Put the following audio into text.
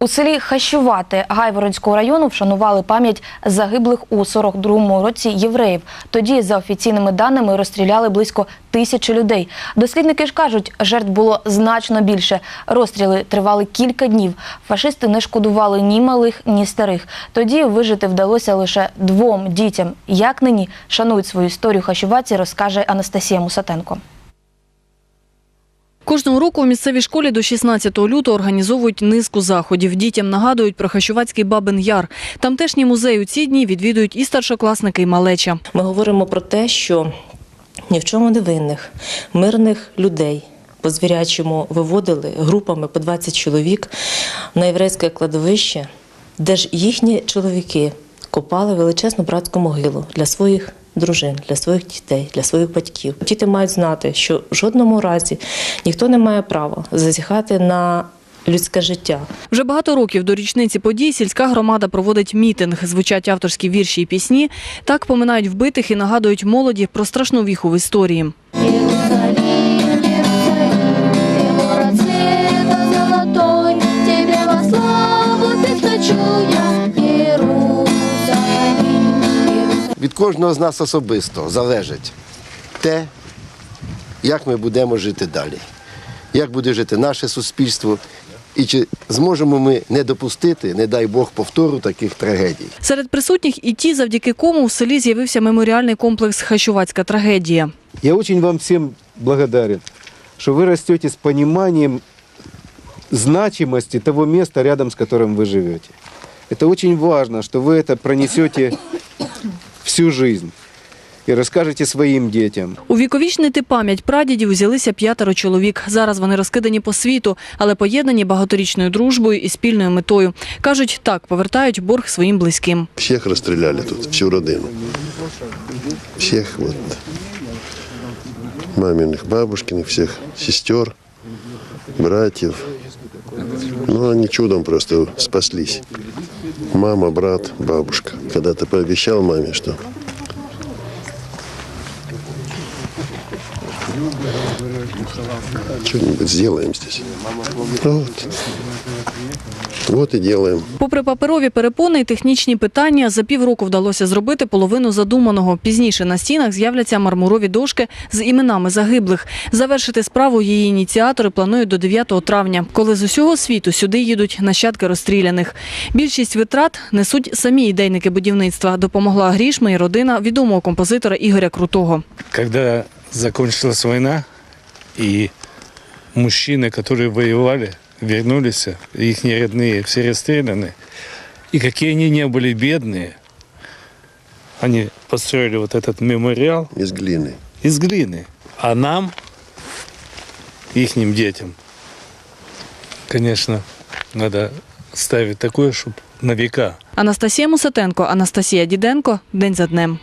У селі Хащувати Гайворонського району вшанували пам'ять загиблих у 42-му році євреїв. Тоді, за офіційними даними, розстріляли близько тисячі людей. Дослідники ж кажуть, жертв було значно більше. Розстріли тривали кілька днів. Фашисти не шкодували ні малих, ні старих. Тоді вижити вдалося лише двом дітям. Як нині шанують свою історію хащуваці, розкаже Анастасія Мусатенко. Кожного року у місцевій школі до 16 лютого організовують низку заходів. Дітям нагадують про Хащувацький Бабин Яр. Тамтешній музей у ці дні відвідують і старшокласники, і малеча. Ми говоримо про те, що ні в чому не винних мирних людей по звірячому виводили групами по 20 чоловік на єврейське кладовище, де ж їхні чоловіки копали величезну братську могилу для своїх дружин, для своїх дітей, для своїх батьків. Діти мають знати, що в жодному разі ніхто не має права зазіхати на людське життя. Вже багато років до річниці подій сільська громада проводить мітинг. Звучать авторські вірші і пісні. Так поминають вбитих і нагадують молоді про страшну віху в історії. Тебе славу Від кожного з нас особисто залежить те, як ми будемо жити далі, як буде жити наше суспільство, і чи зможемо ми не допустити, не дай Бог, повтору таких трагедій. Серед присутніх і ті, завдяки кому в селі з'явився меморіальний комплекс Хащувацька трагедія. Я очень вам всем благодарен, что вы растете с пониманием значимости того места, рядом с которым вы живете. Это очень важно, что вы это пронесете всю жизнь и расскажете своим детям. Увіковічнити пам'ять прадідів взялися п'ятеро чоловік. Зараз вони розкидані по світу, але поєднані багаторічною дружбою і спільною метою. Кажуть, так повертають борг своїм близьким. Всех расстреляли тут, всю родину. Всех вот маминых, бабушкиных, всех сестер, братьев. Ну, они чудом просто спаслись. Мама, брат, бабушка. Когда ты пообещал маме, что что-нибудь сделаем здесь. Вот. Вот и делаем. Попри паперові перепони і технічні питання, за півроку вдалося зробити половину задуманого. Пізніше на стінах з'являться мармурові дошки з іменами загиблих. Завершити справу її ініціатори планують до 9 травня, коли з усього світу сюди їдуть нащадки розстріляних. Більшість витрат несуть самі ідейники будівництва. Допомогла Грішма і родина відомого композитора Ігоря Крутого. когда закончилась война, и мужчины, которые воевали, вернулись, их родные все расстреляны, и какие они не были бедные, они построили вот этот мемориал Из глины. из глины. А нам, ихним детям, конечно, надо ставить такое, чтобы на века Анастасія Мусатенко, Анастасія Діденко. День за днем.